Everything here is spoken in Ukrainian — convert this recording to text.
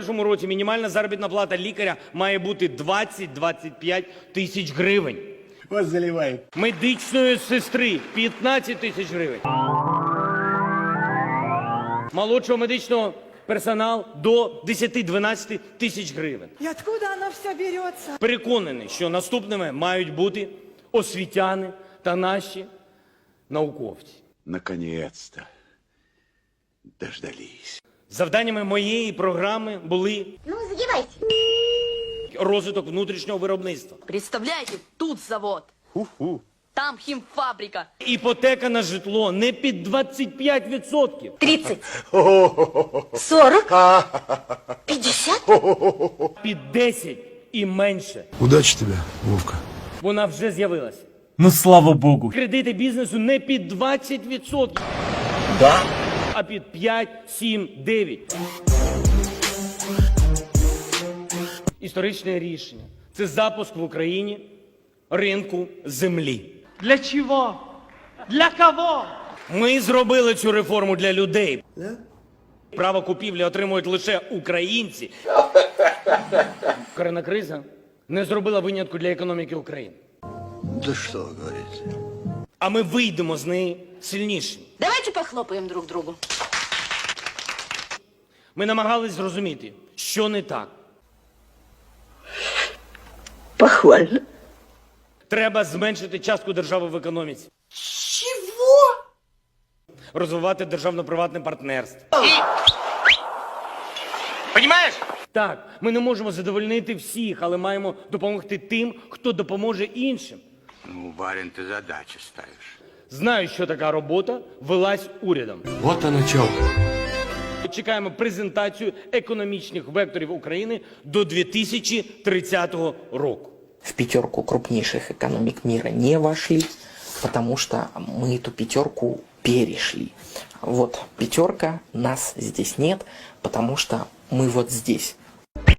2021 році мінімальна заробітна плата лікаря має бути 20-25 тисяч гривень. Вас заливает. Медичної сестри 15 тисяч гривень. Молодшого медичного персонал до 10-12 тисяч гривень. И откуда оно все берется? Переконаний, що наступними мають бути освітяни та наші науковці. Наконец-то дождались. Завданнями моєї програми були Ну, загибайте. розвиток внутрішнього виробництва, Представляете, тут завод. Там химфабрика. іпотека на житло не під 25%, 30. 40. 50. під 10 і менше. Удачи тебе, Вовка. Вона вже з'явилася. Ну слава Богу. Кредити бізнесу не під 20%, да? А під 5, 7, 9. Історичне рішення. Це запуск в Україні ринку землі. Для чого? Для кого? Ми зробили цю реформу для людей. Право купівлі отримують лише українці. Корона криза не зробила винятку для економіки України. Да что вы говорите? А ми вийдемо з неї сильніші. Давайте похлопаем друг другу. Ми намагались зрозуміти, що не так. Похвально. Треба зменшити частку держави в економіці. Чого? Розвивати державно-приватне партнерство. Понимаешь? Так, ми не можемо задовольнити всіх, але маємо допомогти тим, хто допоможе іншим. Ну, барин, ты задачи ставишь. Знаю, що така робота велась урядом. Вот оно чё. Чекаємо презентацію економічних векторів України до 2030 року. в пятерку крупнейших экономик мира не вошли, потому что мы эту пятерку перешли. Вот пятерка, нас здесь нет, потому что мы вот здесь.